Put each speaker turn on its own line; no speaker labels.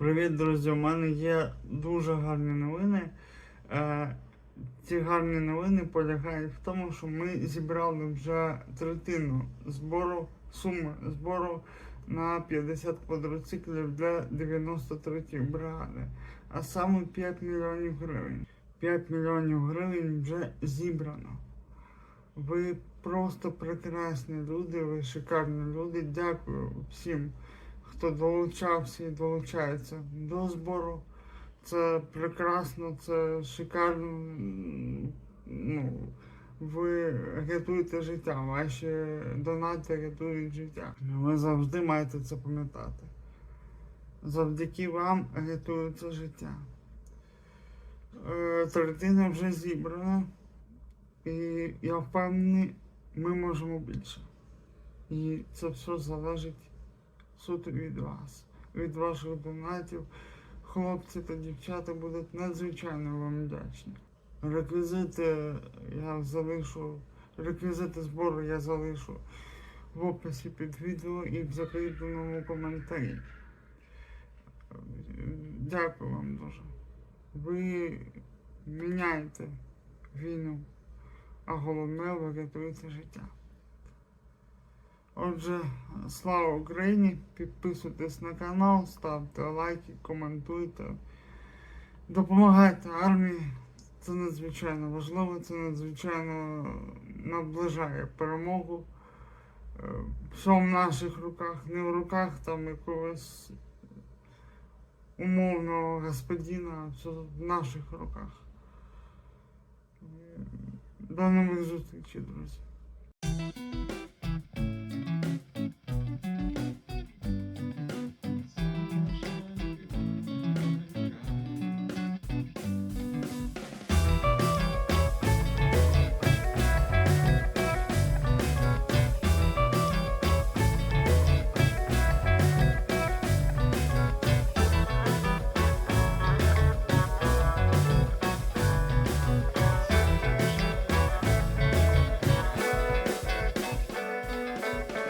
Привіт, друзі! У мене є дуже гарні новини. Е, ці гарні новини полягають в тому, що ми зібрали вже третину збору, суми збору на 50 квадроциклів для 93-ї бригади, а саме 5 мільйонів гривень. 5 мільйонів гривень вже зібрано. Ви просто прекрасні люди, ви шикарні люди. Дякую всім хто долучався і долучається до збору. Це прекрасно, це шикарно. Ну, ви рятуєте життя, ваші донати рятують життя. Ви завжди маєте це пам'ятати. Завдяки вам рятується життя. Е, Третина вже зібрана, і я впевнений, ми можемо більше. І це все залежить суто від вас, від ваших донатів. Хлопці та дівчата будуть надзвичайно вам вдячні. Реквізити я залишу, реквізити збору я залишу в описі під відео і в закріпленому коментарі. Дякую вам дуже. Ви міняєте війну, а головне ви рятуєте життя. Отже, слава Україні! Підписуйтесь на канал, ставте лайки, коментуйте, допомагайте армії. Це надзвичайно важливо, це надзвичайно наближає перемогу. Е, Все в наших руках, не в руках там якогось умовного господина, а все в наших руках. До нових зустрічей, друзі.